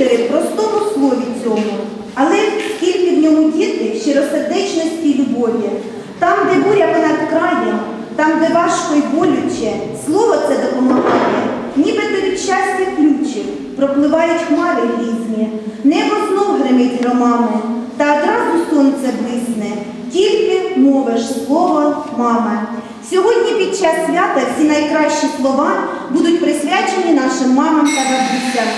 літери в простому слові цьому, але скільки в ньому діти щиросердечності й любові. Там, де буря понад краєм, там, де важко й болюче, слово це допомагає, нібито від щастя ключик, пропливають хмари грізні, небо знов гримить громами, та одразу сонце блисне, тільки мовиш слово мама. Сьогодні під час свята всі найкращі слова будуть присвячені нашим мамам та бабусям.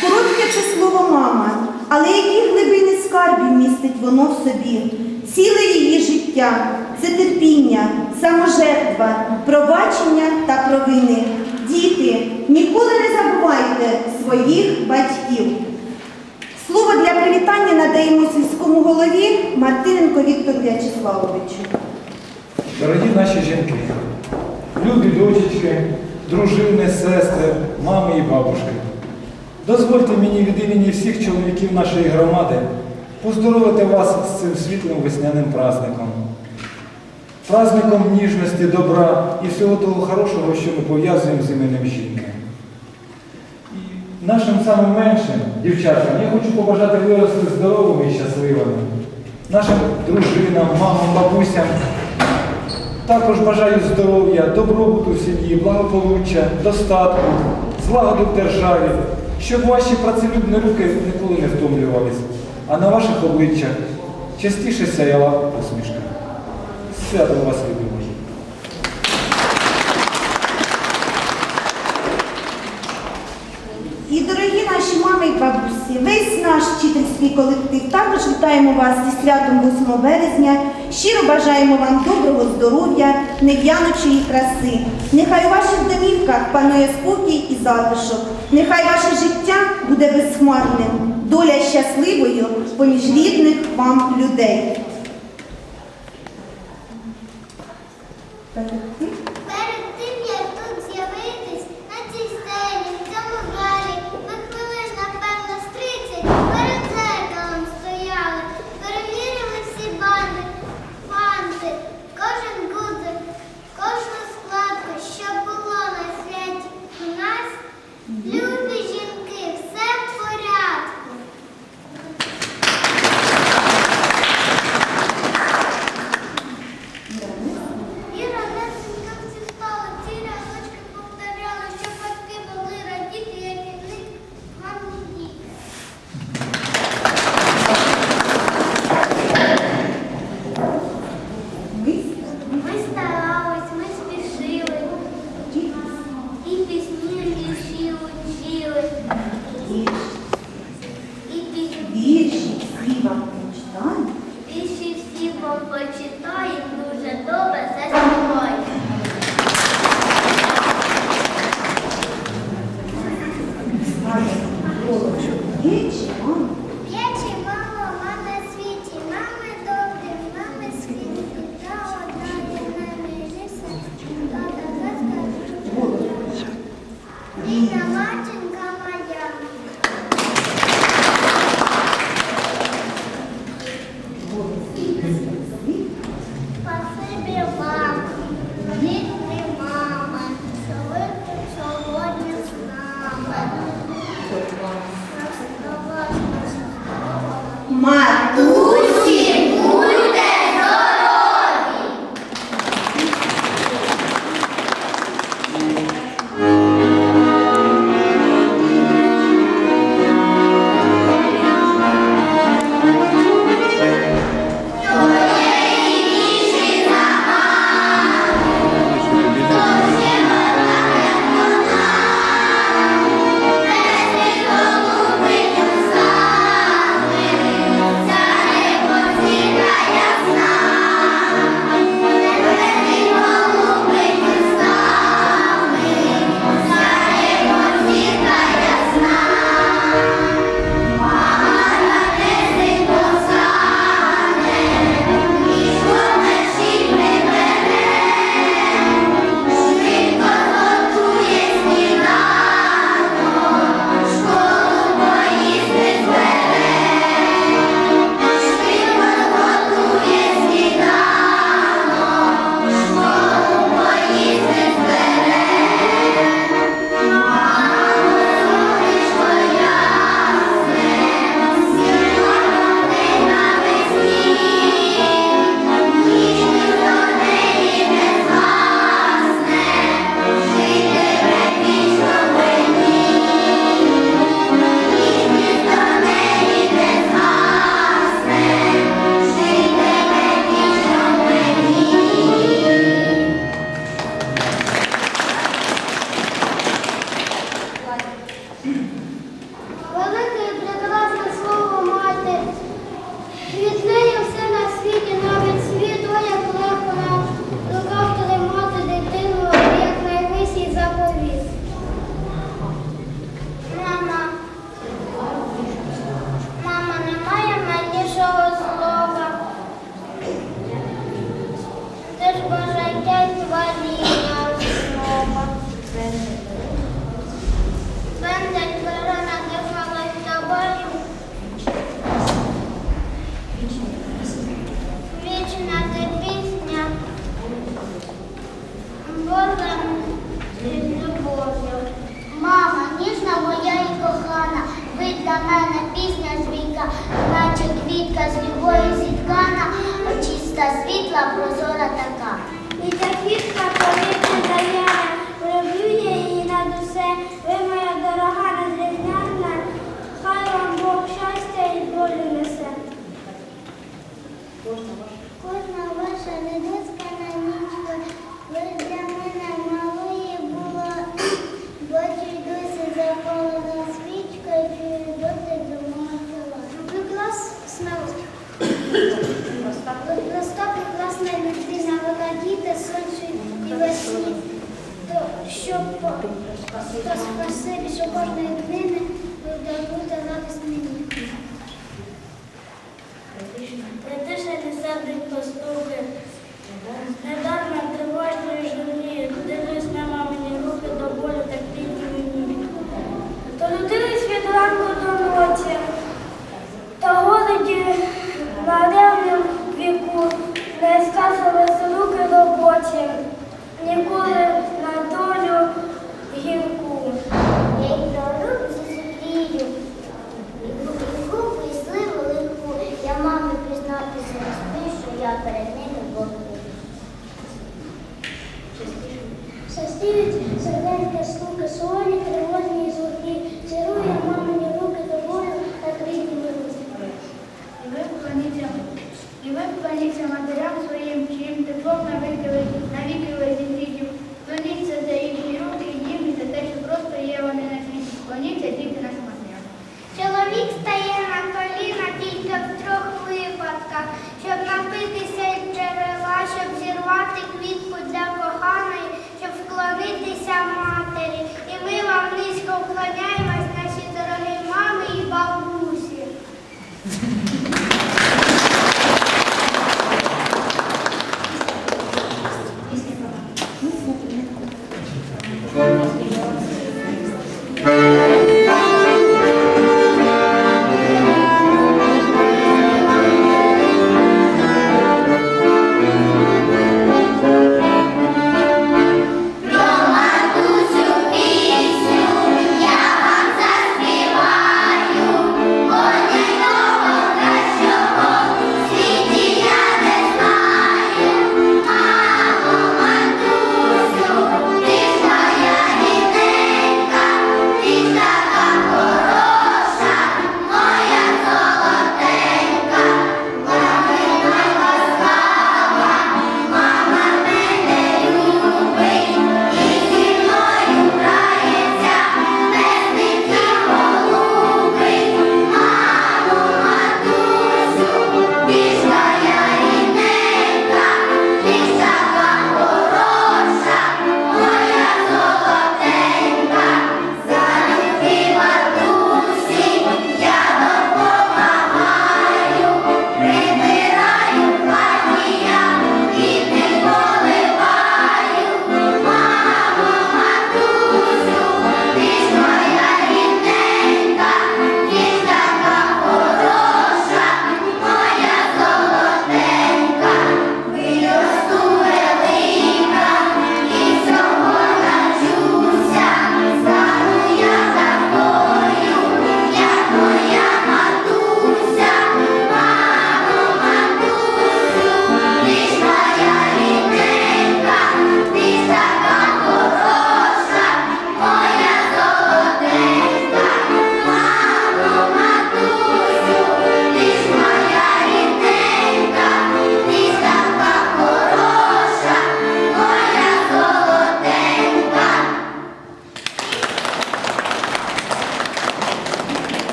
Коротке це слово мама, але які глибини скарбів містить воно в собі. Ціле її життя це терпіння, саможертва, пробачення та провини. Діти, ніколи не забувайте своїх батьків. Слово для привітання надаємо сільському голові Мартиненко Віктору В'ячеславовичу. Дорогі наші жінки, любі дочечки, дружини, сестри, мами і бабушки, дозвольте мені від імені всіх чоловіків нашої громади поздоровити вас з цим світлим весняним праздником. Праздником ніжності, добра і всього того хорошого, що ми пов'язуємо з іменем жінки. І нашим самим меншим дівчаткам я хочу побажати вирости здоровими і щасливими. Нашим дружинам, мамам, бабусям також бажаю здоров'я, добробуту в сім'ї, благополуччя, достатку, злагоду в державі, щоб ваші працелюбні руки ніколи не втомлювались, а на ваших обличчях частіше сяяла посмішка. Свято вас любимо. І дорогі наші мами і весь наш вчительський колектив також вітаємо вас зі святом 8 березня. Щиро бажаємо вам доброго здоров'я, нев'яночої краси. Нехай у ваших домівках панує спокій і затишок. Нехай ваше життя буде безхмарним, доля щасливою поміж рідних вам людей. Щоб то спасибі, що кожної днини ви даруєте радість мені. Ти ще не сердить поступи, недавно тривожної журналі.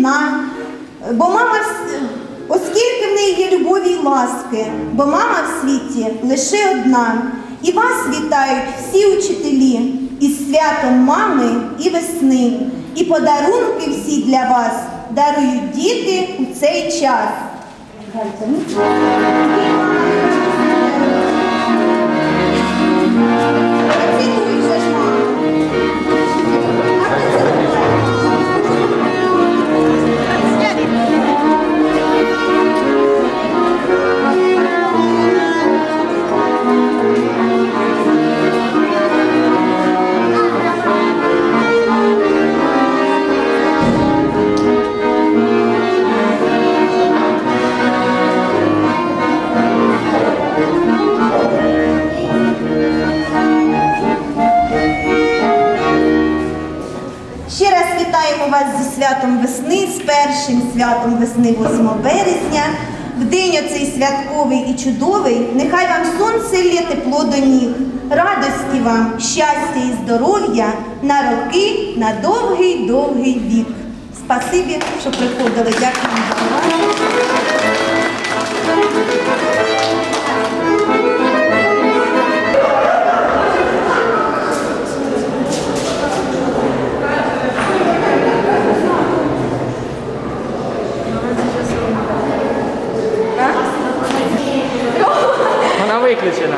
вільна, бо мама, оскільки в неї є любові і ласки, бо мама в світі лише одна. І вас вітають всі учителі із святом мами і весни. І подарунки всі для вас дарують діти у цей час. Ну святом весни 8 березня. Вдень оцей святковий і чудовий, нехай вам сонце лє тепло до ніг, радості вам, щастя і здоров'я на роки, на довгий-довгий вік. Спасибі, що приходили. Дякую за увагу. вона виключена.